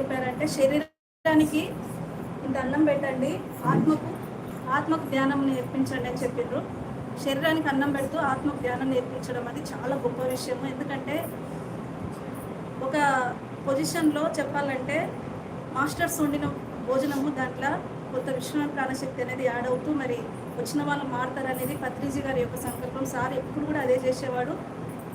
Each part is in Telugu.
చెప్పారంటే శరీరానికి ఇంత అన్నం పెట్టండి ఆత్మకు ఆత్మకు ధ్యానం నేర్పించండి అని చెప్పిండ్రు శరీరానికి అన్నం పెడుతూ ఆత్మకు ధ్యానం నేర్పించడం అది చాలా గొప్ప విషయము. ఎందుకంటే ఒక పొజిషన్లో చెప్పాలంటే మాస్టర్స్ వండిన భోజనము దాంట్లో కొత్త విశ్వనాథ ప్రాణశక్తి అనేది యాడ్ అవుతూ మరి వచ్చిన వాళ్ళు మారుతారు అనేది పత్రిజీ గారి యొక్క సంకల్పం. సార్ ఎప్పుడు కూడా అదే చేసేవాడు.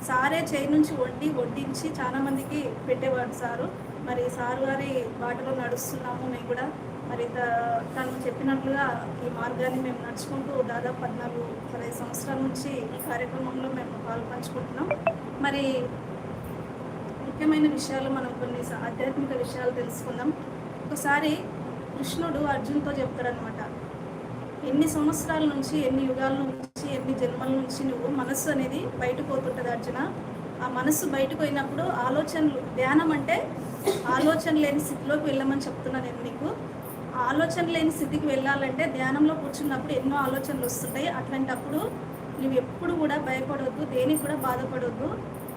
సారే చేయి నుంచి వండి వడ్డించి చాలా మందికి పెట్టేవాడు సారు. మరి సారు గారి బాటలో నడుస్తున్నాము. మేము కూడా మరి త- తను చెప్పినట్లుగా ఈ మార్గాన్ని మేము నడుచుకుంటూ దాదాపు పద్నాలుగు పదహైదు సంవత్సరాల నుంచి ఈ కార్యక్రమంలో మేము పాల్పంచుకుంటున్నాం. మరి ముఖ్యమైన విషయాలు మనం కొన్ని ఆధ్యాత్మిక విషయాలు తెలుసుకుందాం. ఒకసారి కృష్ణుడు అర్జున్తో చెప్తాడనమాట ఎన్ని సంవత్సరాల నుంచి ఎన్ని యుగాల నుంచి ఎన్ని జన్మల నుంచి నువ్వు మనస్సు అనేది బయటకు పోతుంటుంది అర్జున. ఆ మనస్సు బయటకు పోయినప్పుడు ఆలోచనలు ధ్యానం అంటే ఆలోచన లేని స్థితిలోకి వెళ్ళమని చెప్తున్నా నేను నీకు ఆలోచన లేని స్థితికి వెళ్ళాలంటే ధ్యానంలో కూర్చున్నప్పుడు ఎన్నో ఆలోచనలు వస్తుంటాయి. అట్లాంటప్పుడు నువ్వు ఎప్పుడు కూడా భయపడవద్దు దేనికి కూడా బాధపడవద్దు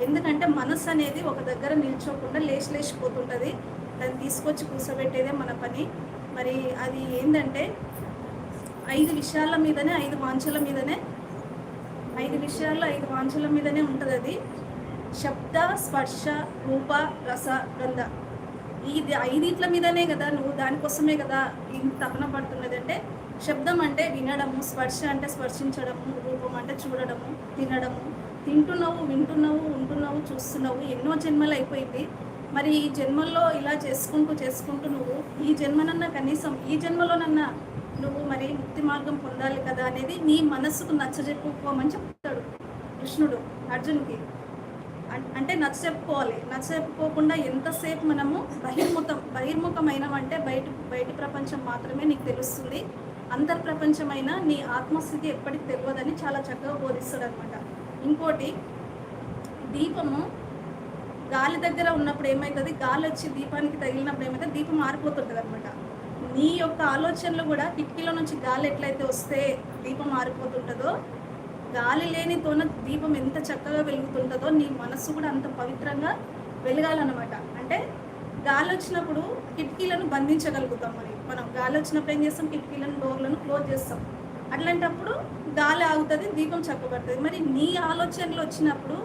ఎందుకంటే మనసు అనేది ఒక దగ్గర నిల్చోకుండా లేచి లేచిపోతుంటుంది దాన్ని తీసుకొచ్చి కూర్చోబెట్టేదే మన పని. మరి అది ఏంటంటే ఐదు విషయాల మీదనే ఐదు వాంఛల మీదనే ఐదు విషయాల్లో ఐదు వాంఛల మీదనే ఉంటుంది అది శబ్ద స్పర్శ రూప రస గంధ. ఇది ఐదిట్ల మీదనే కదా నువ్వు దానికోసమే కదా ఇంత తపన పడుతున్నది అంటే శబ్దం అంటే వినడము స్పర్శ అంటే స్పర్శించడము రూపం అంటే చూడడము తినడము. తింటున్నావు వింటున్నావు ఉంటున్నావు చూస్తున్నావు ఎన్నో జన్మలు అయిపోయింది. మరి ఈ జన్మల్లో ఇలా చేసుకుంటూ చేసుకుంటూ నువ్వు ఈ జన్మనన్నా కనీసం ఈ జన్మలోనన్నా నువ్వు మరి ముక్తి మార్గం పొందాలి కదా అనేది నీ మనస్సుకు నచ్చజెప్పుకోమని చెప్తాడు కృష్ణుడు అర్జున్కి అంటే నచ్చ చెప్పుకోవాలి నచ్చ చెప్పుకోకుండా ఎంతసేపు మనము బహిర్ముఖం బహిర్ముఖమైనవంటే బయట బయటి ప్రపంచం మాత్రమే నీకు తెలుస్తుంది. అంతర్ ప్రపంచమైన నీ ఆత్మస్థితి ఎప్పటికి తెలియదని చాలా చక్కగా బోధిస్తాడు అనమాట ఇంకోటి దీపము గాలి దగ్గర ఉన్నప్పుడు ఏమవుతుంది గాలి వచ్చి దీపానికి తగిలినప్పుడు ఏమైతే దీపం మారిపోతుంటుంది అనమాట నీ యొక్క ఆలోచనలు కూడా కిటికీలో నుంచి గాలి ఎట్లయితే వస్తే దీపం మారిపోతుంటుందో గాలి లేనితోన దీపం ఎంత చక్కగా వెలుగుతుంటుందో నీ మనస్సు కూడా అంత పవిత్రంగా వెలగాలన్నమాట. అంటే గాలి వచ్చినప్పుడు కిటికీలను బంధించగలుగుతాం మరి. మనం గాలి వచ్చినప్పుడు ఏం చేస్తాం? కిటికీలను డోర్లను క్లోజ్ చేస్తాం. అట్లాంటప్పుడు గాలి ఆగుతుంది దీపం చక్కబడుతుంది. మరి నీ ఆలోచనలు వచ్చినప్పుడు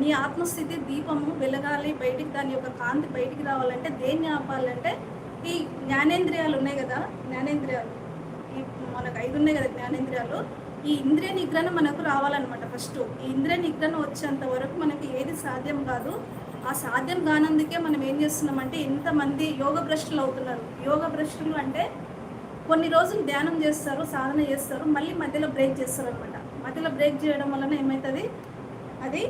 నీ ఆత్మస్థితి దీపము వెలగాలి బయటికి దాని యొక్క కాంతి బయటికి రావాలంటే దేన్ని ఆపాలంటే ఈ జ్ఞానేంద్రియాలు ఉన్నాయి కదా జ్ఞానేంద్రియాలు. ఈ మనకు ఐదు ఉన్నాయి కదా జ్ఞానేంద్రియాలు. ఈ ఇంద్రియ నిగ్రహణ మనకు రావాలన్నమాట ఫస్ట్ ఈ ఇంద్రియ నిగ్రహణ వచ్చేంత వరకు మనకి ఏది సాధ్యం కాదు. ఆ సాధ్యం కానందుకే మనం ఏం చేస్తున్నామంటే ఎంతమంది యోగ భ్రష్టులు అవుతున్నారు. యోగ భ్రష్టులు అంటే కొన్ని రోజులు ధ్యానం చేస్తారు సాధన చేస్తారు మళ్ళీ మధ్యలో బ్రేక్ చేస్తారు అనమాట మధ్యలో బ్రేక్ చేయడం వలన ఏమవుతుంది అది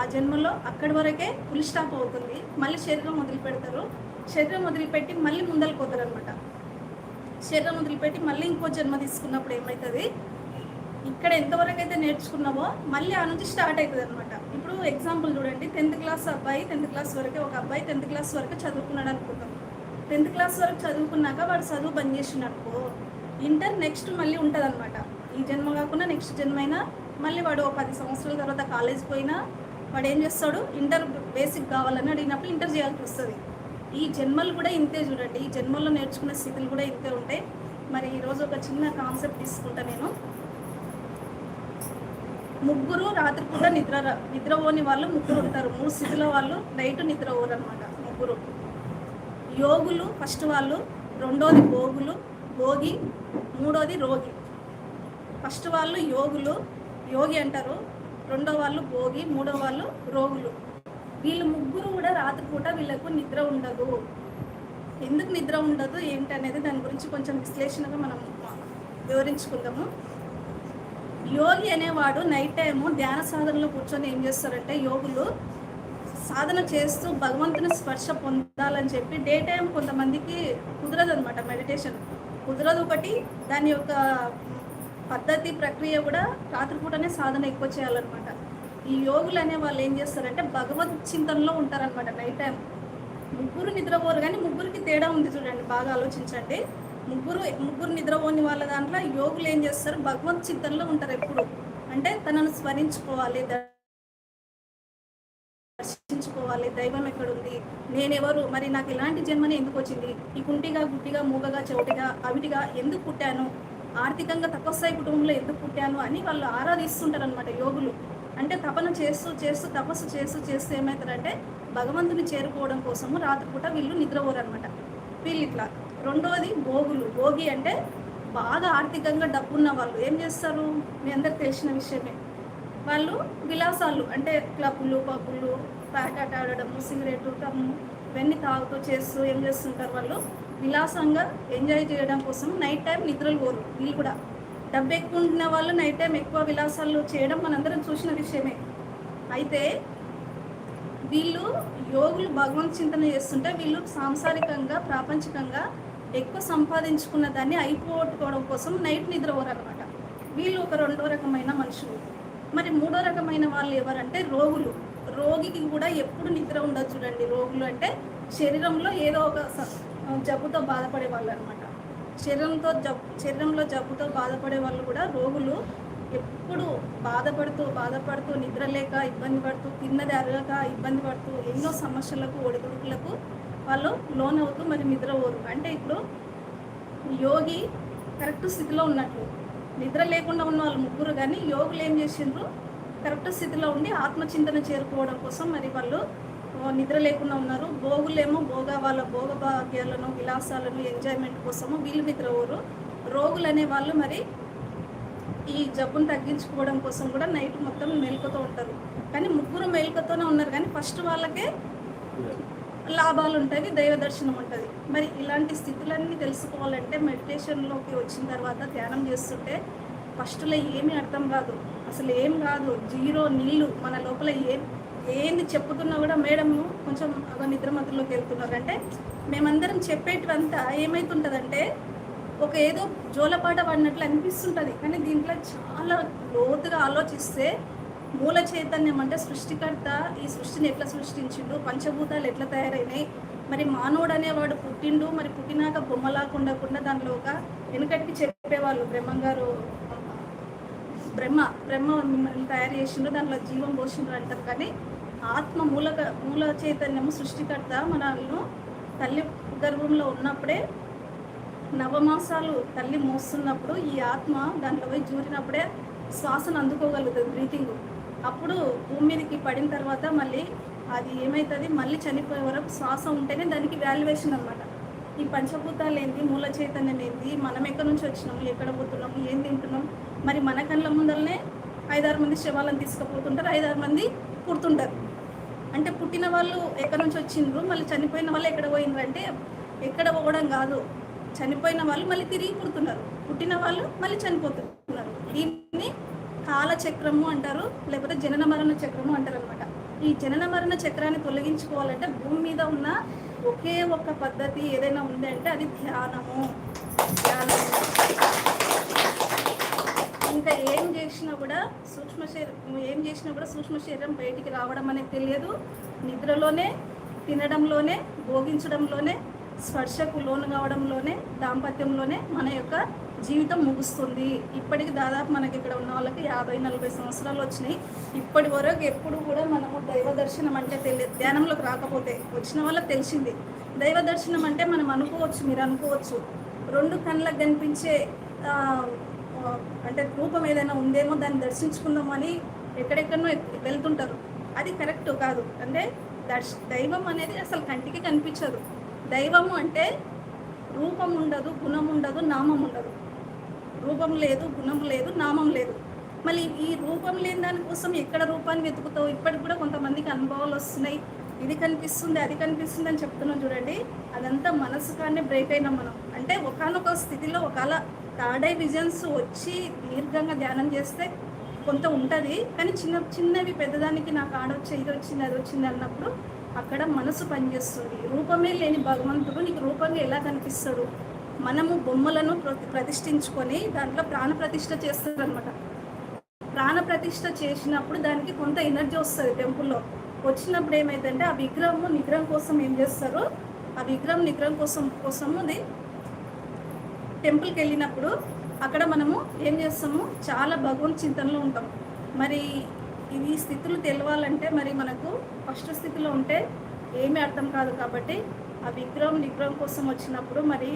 ఆ జన్మలో అక్కడి వరకే ఫుల్ స్టాప్ అవుతుంది. మళ్ళీ శరీరం వదిలి పెడతారు. శరీరం వదిలిపెట్టి మళ్ళీ ముందరికి పోతారు అనమాట శరీరం వదిలిపెట్టి మళ్ళీ ఇంకో జన్మ తీసుకున్నప్పుడు ఏమవుతుంది ఇక్కడ ఎంతవరకు అయితే నేర్చుకున్నావో మళ్ళీ ఆ నుంచి స్టార్ట్ అవుతుంది అనమాట ఇప్పుడు ఎగ్జాంపుల్ చూడండి. టెన్త్ క్లాస్ అబ్బాయి టెన్త్ క్లాస్ వరకే ఒక అబ్బాయి టెన్త్ క్లాస్ వరకు చదువుకున్నాడు అనుకుంటాం టెన్త్ క్లాస్ వరకు చదువుకున్నాక వాడు చదువు బంద్ అనుకో ఇంటర్ నెక్స్ట్ మళ్ళీ ఉంటుంది అనమాట ఈ జన్మ కాకుండా నెక్స్ట్ జన్మ అయినా మళ్ళీ వాడు ఒక పది సంవత్సరాల తర్వాత కాలేజ్ పోయినా వాడు ఏం చేస్తాడు? ఇంటర్ బేసిక్ కావాలని అడిగినప్పుడు ఇంటర్ చేయాల్సి వస్తుంది. ఈ జన్మలు కూడా ఇంతే చూడండి. ఈ జన్మల్లో నేర్చుకునే స్థితులు కూడా ఇంతే ఉంటాయి. మరి ఈరోజు ఒక చిన్న కాన్సెప్ట్ తీసుకుంటా నేను. ముగ్గురు రాత్రిపూట నిద్ర నిద్రపోని వాళ్ళు ముగ్గురు ఉంటారు. మూడు స్థితిలో వాళ్ళు నైట్ నిద్ర అనమాట ముగ్గురు. యోగులు ఫస్ట్ వాళ్ళు రెండోది భోగులు భోగి మూడోది రోగి. ఫస్ట్ వాళ్ళు యోగులు యోగి అంటారు. రెండో వాళ్ళు భోగి మూడో వాళ్ళు రోగులు. వీళ్ళు ముగ్గురు కూడా రాత్రిపూట వీళ్ళకు నిద్ర ఉండదు. ఎందుకు నిద్ర ఉండదు? ఏంటనేది దాని గురించి కొంచెం విశ్లేషణగా మనం వివరించుకుందాము. యోగి అనేవాడు నైట్ టైము ధ్యాన సాధనలో కూర్చొని ఏం చేస్తారంటే యోగులు సాధన చేస్తూ భగవంతుని స్పర్శ పొందాలని చెప్పి డే టైం కొంతమందికి కుదరదు అనమాట మెడిటేషన్ కుదరదు ఒకటి దాని యొక్క పద్ధతి ప్రక్రియ కూడా రాత్రిపూటనే సాధన ఎక్కువ చేయాలన్నమాట. ఈ యోగులు అనే వాళ్ళు ఏం చేస్తారంటే భగవత్ చింతనలో ఉంటారనమాట నైట్ టైం ముగ్గురు నిద్రపోరు కానీ ముగ్గురికి తేడా ఉంది చూడండి బాగా ఆలోచించండి. ముగ్గురు ముగ్గురు నిద్రపోని వాళ్ళ దాంట్లో యోగులు ఏం చేస్తారు? భగవత్ చింతనలో ఉంటారు ఎప్పుడు. అంటే తనను స్మరించుకోవాలి దర్శించుకోవాలి. దైవం ఎక్కడుంది నేనెవరు? మరి నాకు ఇలాంటి జన్మని ఎందుకు వచ్చింది? ఈ కుంటిగా గుడ్డిగా మూగగా చౌటిగా అవిటిగా ఎందుకు పుట్టాను? ఆర్థికంగా తపస్సాయి కుటుంబంలో ఎందుకు పుట్టాను అని వాళ్ళు ఆరాధిస్తుంటారు అనమాట యోగులు. అంటే తపన చేస్తూ చేస్తూ తపస్సు చేస్తూ చేస్తూ ఏమవుతారంటే భగవంతుని చేరుకోవడం కోసము రాత్రిపూట వీళ్ళు నిద్రపోరు అనమాట వీళ్ళు ఇట్లా. రెండోది భోగులు. భోగి అంటే బాగా ఆర్థికంగా డబ్బున్న వాళ్ళు. ఏం చేస్తారు? మీ అందరికి తెలిసిన విషయమే. వాళ్ళు విలాసాలు అంటే క్లబ్లు పబ్బులు ప్యాకెట్ ఆడడము సిగరెట్ కమ్ము ఇవన్నీ తాగుతూ చేస్తూ ఏం చేస్తుంటారు వాళ్ళు? విలాసంగా ఎంజాయ్ చేయడం కోసం నైట్ టైం నిద్రలు పోరు. వీళ్ళు కూడా. డబ్బు ఎక్కువ ఉంటున్న వాళ్ళు నైట్ టైం ఎక్కువ విలాసాలు చేయడం మనందరం చూసిన విషయమే. అయితే వీళ్ళు యోగులు భగవంత్ చింతన చేస్తుంటే వీళ్ళు సాంసారికంగా ప్రాపంచికంగా ఎక్కువ సంపాదించుకున్న దాన్ని అయిపోగొట్టుకోవడం కోసం నైట్ నిద్రపోరు అనమాట వీళ్ళు ఒక రెండో రకమైన మనుషులు. మరి మూడో రకమైన వాళ్ళు ఎవరంటే రోగులు. రోగికి కూడా ఎప్పుడు నిద్ర ఉండదు చూడండి. రోగులు అంటే శరీరంలో ఏదో ఒక జబ్బుతో బాధపడే వాళ్ళు అనమాట శరీరంతో జబ్బు శరీరంలో జబ్బుతో బాధపడే వాళ్ళు కూడా రోగులు. ఎప్పుడు బాధపడుతూ బాధపడుతూ నిద్ర లేక ఇబ్బంది పడుతూ తిన్నది అరగక ఇబ్బంది పడుతూ ఎన్నో సమస్యలకు ఒడిదుడుకులకు వాళ్ళు లోన్ అవుతూ మరి నిద్ర పోరు అంటే ఇప్పుడు యోగి కరెక్ట్ స్థితిలో ఉన్నట్లు. నిద్ర లేకుండా ఉన్న వాళ్ళు ముగ్గురు కానీ యోగులు ఏం చేసిండ్రు? కరెక్ట్ స్థితిలో ఉండి ఆత్మచింతన చేరుకోవడం కోసం మరి వాళ్ళు నిద్ర లేకుండా ఉన్నారు. భోగులేమో భోగ వాళ్ళ భోగ భాగ్యాలను విలాసాలను ఎంజాయ్మెంట్ కోసము వీళ్ళు నిద్ర రోగులు అనే వాళ్ళు మరి ఈ జబ్బును తగ్గించుకోవడం కోసం కూడా నైట్ మొత్తం మేల్కొతూ ఉంటారు. కానీ ముగ్గురు మేల్కొతూనే ఉన్నారు. కానీ ఫస్ట్ వాళ్ళకే లాభాలు ఉంటాయి దైవ దర్శనం ఉంటుంది. మరి ఇలాంటి స్థితులన్నీ తెలుసుకోవాలంటే మెడిటేషన్లోకి వచ్చిన తర్వాత ధ్యానం చేస్తుంటే ఫస్ట్లో ఏమీ అర్థం కాదు. అసలు ఏం కాదు. జీరో నీళ్ళు మన లోపల ఏం ఏంది చెప్పుతున్నా కూడా మేడం కొంచెం ఒక నిద్ర మధ్యలోకి వెళ్తున్నారు అంటే మేమందరం చెప్పేటివంతా ఏమైతుంటుందంటే ఒక ఏదో జోలపాట పడినట్లు అనిపిస్తుంటుంది. కానీ దీంట్లో చాలా లోతుగా ఆలోచిస్తే మూల చైతన్యం అంటే సృష్టికర్త ఈ సృష్టిని ఎట్లా సృష్టించిండు? పంచభూతాలు ఎట్లా తయారైనాయి? మరి మానవుడు అనేవాడు పుట్టిండు మరి పుట్టినాక బొమ్మలాగా ఉండకుండా దానిలో ఒక వెనుకటికి చెప్పేవాళ్ళు బ్రహ్మంగారు. బ్రహ్మ బ్రహ్మ మిమ్మల్ని తయారు చేసిండ్రు దానిలో జీవం పోషిండ్రు అంటారు. కానీ ఆత్మ మూలక మూల చైతన్యము సృష్టికర్త. మనల్ని తల్లి గర్భంలో ఉన్నప్పుడే నవమాసాలు తల్లి మోస్తున్నప్పుడు ఈ ఆత్మ దాంట్లో పోయి జూరినప్పుడే శ్వాసను అందుకోగలుగుతుంది బ్రీతింగ్. అప్పుడు భూమి మీదకి పడిన తర్వాత మళ్ళీ అది ఏమవుతుంది మళ్ళీ చనిపోయే వరకు శ్వాస ఉంటేనే దానికి వాల్యుయేషన్ అనమాట ఈ పంచభూతాలు ఏంది? మూల చైతన్యం ఏంది? మనం ఎక్కడి నుంచి వచ్చినాము? ఎక్కడ పోతున్నాము ఏం తింటున్నాం మరి మన కళ్ళ ముందరనే ఐదారు మంది శవాలను తీసుకుపోతుంటారు ఐదారు మంది పుడుతుంటారు. అంటే పుట్టిన వాళ్ళు ఎక్కడి నుంచి వచ్చిండ్రు? మళ్ళీ చనిపోయిన వాళ్ళు ఎక్కడ పోయినరు అంటే ఎక్కడ పోవడం కాదు. చనిపోయిన వాళ్ళు మళ్ళీ తిరిగి పుడుతున్నారు పుట్టిన వాళ్ళు మళ్ళీ చనిపోతున్నారు కాలచక్రము అంటారు లేకపోతే జనన మరణ చక్రము అంటారు అనమాట ఈ జనన మరణ చక్రాన్ని తొలగించుకోవాలంటే భూమి మీద ఉన్న ఒకే ఒక్క పద్ధతి ఏదైనా ఉంది అంటే అది ధ్యానము. ధ్యానము. ఇంకా ఏం చేసినా కూడా సూక్ష్మ శరీరం ఏం చేసినా కూడా సూక్ష్మ శరీరం బయటికి రావడం అనేది తెలియదు. నిద్రలోనే తినడంలోనే భోగించడంలోనే స్పర్శకు లోను కావడంలోనే దాంపత్యంలోనే మన యొక్క జీవితం ముగుస్తుంది. ఇప్పటికి దాదాపు మనకి ఇక్కడ ఉన్న వాళ్ళకి యాభై నలభై సంవత్సరాలు వచ్చినాయి. ఇప్పటి వరకు ఎప్పుడు కూడా మనము దైవ దర్శనం అంటే తెలియదు ధ్యానంలోకి రాకపోతే వచ్చిన వాళ్ళకి తెలిసింది. దైవ దర్శనం అంటే మనం అనుకోవచ్చు మీరు అనుకోవచ్చు. రెండు కళ్ళకు కనిపించే అంటే రూపం ఏదైనా ఉందేమో దాన్ని దర్శించుకుందామని ఎక్కడెక్కడనో వెళ్తుంటారు. అది కరెక్ట్ కాదు. అంటే దర్శ దైవం అనేది అసలు కంటికి కనిపించదు. దైవము అంటే రూపం ఉండదు గుణం ఉండదు నామం ఉండదు రూపం లేదు గుణం లేదు నామం లేదు. మళ్ళీ ఈ రూపం లేని దానికోసం ఎక్కడ రూపాన్ని వెతుకుతావు? ఇప్పటికి కూడా కొంతమందికి అనుభవాలు వస్తున్నాయి. ఇది కనిపిస్తుంది అది కనిపిస్తుంది అని చెప్తున్నాం చూడండి. అదంతా మనసు కానీ బ్రేక్ అయినాం మనం. అంటే ఒకనొక స్థితిలో ఒకవేళ తాడే విజన్స్ వచ్చి దీర్ఘంగా ధ్యానం చేస్తే కొంత ఉంటుంది. కానీ చిన్న చిన్నవి పెద్దదానికి నాకు ఆడొచ్చి ఇది వచ్చింది అది వచ్చింది అన్నప్పుడు అక్కడ మనసు పనిచేస్తుంది. రూపమే లేని భగవంతుడు నీకు రూపంగా ఎలా కనిపిస్తాడు? మనము బొమ్మలను ప్రతిష్ఠించుకొని దాంట్లో ప్రాణ ప్రతిష్ఠ చేస్తారనమాట ప్రాణ ప్రతిష్ఠ చేసినప్పుడు దానికి కొంత ఎనర్జీ వస్తుంది టెంపుల్లో. వచ్చినప్పుడు ఏమైందంటే ఆ విగ్రహము నిగ్రహం కోసం ఏం చేస్తారు? ఆ విగ్రహం నిగ్రహం కోసం కోసము అది టెంపుల్కి వెళ్ళినప్పుడు అక్కడ మనము ఏం చేస్తాము? చాలా భగవంత్ చింతనలో ఉంటాం. మరి ఇవి స్థితులు తెలవాలంటే మరి మనకు ఫస్ట్ స్థితిలో ఉంటే ఏమీ అర్థం కాదు కాబట్టి ఆ విగ్రహం విగ్రహం కోసం వచ్చినప్పుడు మరి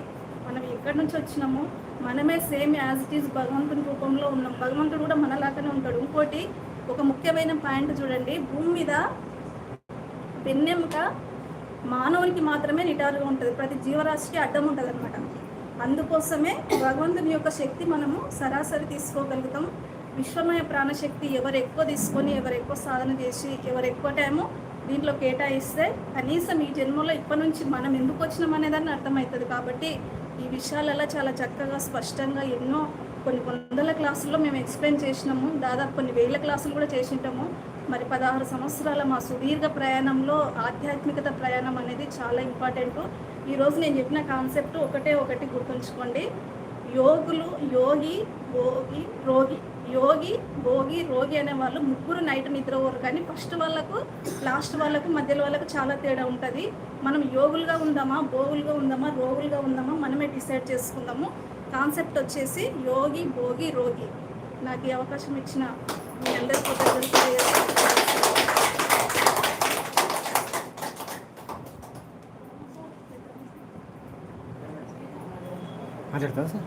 మనం ఎక్కడి నుంచి వచ్చినామో మనమే సేమ్ యాజ్ ఇట్ ఈస్ భగవంతుని రూపంలో ఉన్నాం. భగవంతుడు కూడా మనలాగానే ఉంటాడు. ఇంకోటి ఒక ముఖ్యమైన పాయింట్ చూడండి. భూమి మీద వెన్నెముక మానవునికి మాత్రమే నిటారుగా ఉంటుంది. ప్రతి జీవరాశికి అడ్డం ఉంటుంది అనమాట అందుకోసమే భగవంతుని యొక్క శక్తి మనము సరాసరి తీసుకోగలుగుతాం. విశ్వమయ ప్రాణశక్తి ఎవరు ఎక్కువ తీసుకొని ఎవరు ఎక్కువ సాధన చేసి ఎవరు ఎక్కువ టైము దీంట్లో కేటాయిస్తే కనీసం ఈ జన్మలో ఇప్పటి నుంచి మనం ఎందుకు వచ్చినాం అనేదాన్ని అర్థమవుతుంది. కాబట్టి ఈ విషయాలలో చాలా చక్కగా స్పష్టంగా ఎన్నో కొన్ని వందల క్లాసుల్లో మేము ఎక్స్ప్లెయిన్ చేసినాము. దాదాపు కొన్ని వేల క్లాసులు కూడా చేసింటాము. మరి పదహారు సంవత్సరాల మా సుదీర్ఘ ప్రయాణంలో ఆధ్యాత్మికత ప్రయాణం అనేది చాలా ఇంపార్టెంట్. ఈరోజు నేను చెప్పిన కాన్సెప్ట్ ఒకటే ఒకటి గుర్తుంచుకోండి. యోగులు యోగి భోగి రోగి యోగి భోగి రోగి అనే వాళ్ళు ముగ్గురు నైట్ నిద్రపోరు. కానీ ఫస్ట్ వాళ్ళకు లాస్ట్ వాళ్ళకు మధ్యలో వాళ్ళకు చాలా తేడా ఉంటుంది. మనం యోగులుగా ఉందామా భోగులుగా ఉందామా రోగులుగా ఉందామా మనమే డిసైడ్ చేసుకుందాము. కాన్సెప్ట్ వచ్చేసి యోగి భోగి రోగి. నాకు ఈ అవకాశం ఇచ్చిన మీ అందరికీ కృతజ్ఞతలు సార్?